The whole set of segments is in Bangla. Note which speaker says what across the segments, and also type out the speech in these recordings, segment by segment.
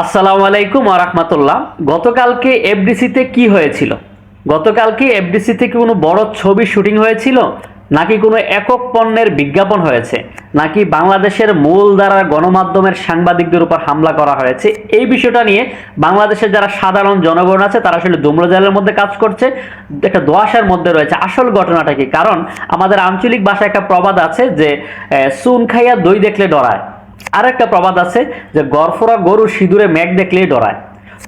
Speaker 1: আসসালামু আলাইকুম আরহামতুল্লাহ গতকালকে এফডিসিতে কি হয়েছিল? গতকালকে এফডিসিতে কি কোনো বড় ছবি শুটিং হয়েছিল? নাকি কোনো একক পণ্যের বিজ্ঞাপন হয়েছে? নাকি বাংলাদেশের মূল দ্বারা গণমাধ্যমের সাংবাদিকদের উপর হামলা করা হয়েছে? এই বিষয়টা নিয়ে বাংলাদেশের যারা সাধারণ জনগণ আছে, তারা আসলে দুম্রজালের মধ্যে কাজ করছে, একটা দোয়াশার মধ্যে রয়েছে। আসল ঘটনাটা কি? কারণ আমাদের আঞ্চলিক ভাষায় একটা প্রবাদ আছে যে চুন খাইয়া দই দেখলে ডরায়। আর একটা প্রবাদ আছে যে গরফরা গরু সিঁদুরে মেঘ দেখলেই ডরায়।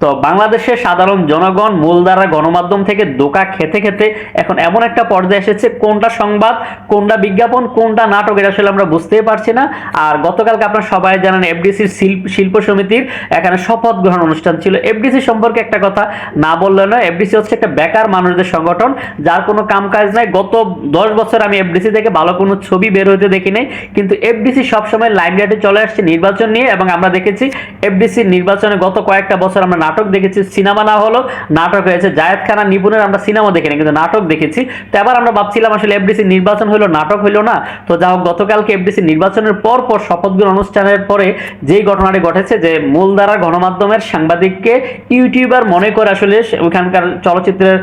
Speaker 1: তো বাংলাদেশের সাধারণ জনগণ মূলধারা গণমাধ্যম থেকে দোকা খেতে খেতে এখন এমন একটা পর্যায়ে এসেছে, কোনটা সংবাদ, কোনটা বিজ্ঞাপন, কোনটা নাটক, এটা আসলে আমরা বুঝতেই পারছি না। আর গতকালকে আপনারা সবাই জানেন এফডিসির শিল্প সমিতির এখানে শপথ গ্রহণ অনুষ্ঠান ছিল। এফডিসি সম্পর্কে একটা কথা না বললে নয় এফডিসি হচ্ছে একটা বেকার মানুষদের সংগঠন, যার কোনো কামকাজ নাই। গত দশ বছর আমি এফডিসি থেকে ভালো কোনো ছবি বের হতে দেখি নাই, কিন্তু এফডিসি সবসময় লাইমলাইটে চলে আসছে নির্বাচন নিয়ে, এবং আমরা দেখেছি এফডিসি নির্বাচনে গত কয়েকটা বছর আমরা নাটক দেখেছি, সিনেমা না হলো নাটক হয়েছে। জায়েদ খানা নিপুণের আমরা সিনেমা দেখিনি, কিন্তু নাটক দেখেছি। তো এবার আমরা ভাবছিলাম আসলে এফডিসি নির্বাচন হলো, নাটক হলো না। তো যা হোক, গতকালকে এফডিসি নির্বাচনের পর পর শপথ গ্রহণ অনুষ্ঠানের পরে যেই ঘটনাটি ঘটেছে, যে মূলধারা গণমাধ্যমের সাংবাদিককে ইউটিউবার মনে করে আসলে ওইখানকার চলচ্চিত্রের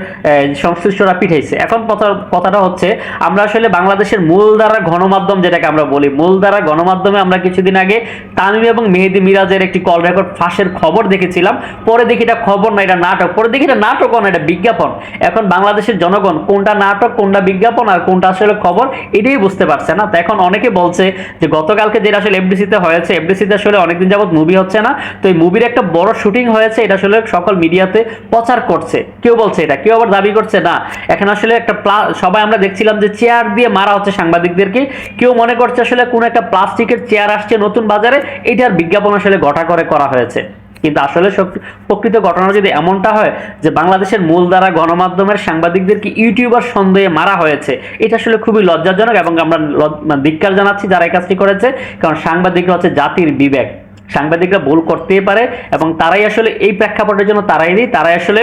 Speaker 1: সংশ্লিষ্টরা পিঠাইছে এখন কথাটা হচ্ছে, আমরা আসলে বাংলাদেশের মূলধারা গণমাধ্যম যেটাকে আমরা বলি মূলধারা গণমাধ্যমে আমরা কিছুদিন আগে তামিম এবং মেহেদি মিরাজের একটি কল রেকর্ড ফাঁসের খবর দেখেছিলাম। পরে দেখি এটা খবর না, এটা নাটক। পরে দেখি এটা নাটক না, এটা বিজ্ঞাপন। এখন বাংলাদেশের জনগণ কোনটা নাটক, কোনটা বিজ্ঞাপন আর কোনটা আসলে খবর, এটাই বুঝতে পারছে না। তো এখন অনেকে বলছে যে গতকালকে যেটা আসলে এফডিসিতে হয়েছে এফডিসিতে আসলে অনেকদিন যাবত মুভি হচ্ছে না। তো এই মুভির একটা বড় শুটিং হয়েছে, এটা আসলে সকল মিডিয়াতে প্রচার করছে। কেউ বলছে এটা, কেউ আবার দাবি করছে না। এখন আসলে একটা সবাই আমরা দেখছিলাম যে চেয়ার দিয়ে মারা হচ্ছে সাংবাদিকদেরকে। কেউ মনে করছে আসলে কোনো একটা প্লাস্টিকের চেয়ার আসছে নতুন বাজারে, এটার বিজ্ঞাপন আসলে ঘটা করে করা হয়েছে। কিন্তু আসলে প্রকৃত ঘটনা যদি এমনটা হয় যে বাংলাদেশের মূল দ্বারা গণমাধ্যমের সাংবাদিকদেরকে ইউটিউবার সন্দেহে মারা হয়েছে, এটা আসলে খুবই লজ্জাজনক এবং আমরা মানে ধিক্কার জানাচ্ছি যারা এই কাজটি করেছে, কারণ সাংবাদিকরা হচ্ছে জাতির বিবেক। সাংবাদিকরা ভুল করতেই পারে এবং তারাই আসলে এই প্রেক্ষাপটের জন্য তারাই নেই, তারাই আসলে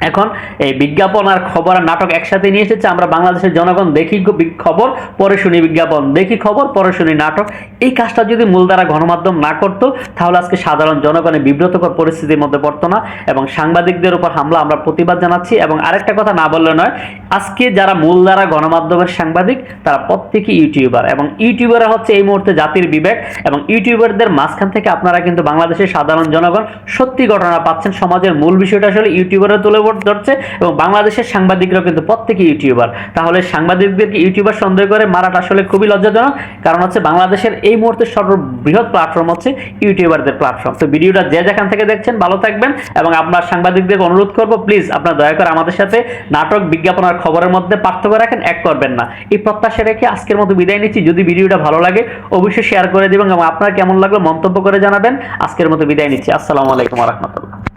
Speaker 1: এখন এই বিজ্ঞাপন আর খবর আর নাটক একসাথে নিয়ে এসেছে। আমরা বাংলাদেশের জনগণ দেখি খবর, পরে শুনি বিজ্ঞাপন, দেখি খবর, পরে শুনি নাটক। এই কাজটা যদি মূলধারা গণমাধ্যম না করতো, তাহলে আজকে সাধারণ জনগণের বিব্রতকর পরিস্থিতির মধ্যে পড়তো না এবং সাংবাদিকদের উপর হামলা আমরা প্রতিবাদ জানাচ্ছি। এবং আরেকটা কথা না বললে নয়, আজকে যারা মূলধারা গণমাধ্যমের সাংবাদিক, তারা প্রত্যেকই ইউটিউবার। এবং ইউটিউবাররা হচ্ছে এই মুহূর্তে জাতির বিবেক। এবং ইউটিউবারদের মাঝখান থেকে আপনারা কিন্তু বাংলাদেশের সাধারণ জনগণ সত্যি ঘটনা পাচ্ছেন। সমাজের মূল বিষয়টা আসলে ইউটিউবাররা তুলে ধরছে এবং বাংলাদেশের সাংবাদিকরা কিন্তু প্রত্যেকই ইউটিউবার। তাহলে সাংবাদিকদেরকে ইউটিউবার সন্দেহ করে মারাটা আসলে খুবই লজ্জাজনক, কারণ হচ্ছে বাংলাদেশের এই মুহূর্তে সর্ববৃহৎ প্ল্যাটফর্ম হচ্ছে ইউটিউবারদের প্ল্যাটফর্ম তো ভিডিওটা যে যেখান থেকে দেখছেন ভালো থাকবেন এবং আপনার সাংবাদিকদের অনুরোধ করব প্লিজ আপনার দয়া করে আমাদের সাথে নাটক বিজ্ঞাপন আর খবরের মধ্যে পার্থক্য রাখেন, এক করবেন না। এই প্রত্যাশা রেখে আজকের মতো বিদায় নিচ্ছি। যদি ভিডিওটা ভালো লাগে, অবশ্যই শেয়ার করে দেবেন এবং আপনার কেমন লাগল মন্তব্য করে জানাবেন। আজকের মতো বিদায় নিচ্ছি। আসসালামু আলাইকুম রহমতুল্লাহ।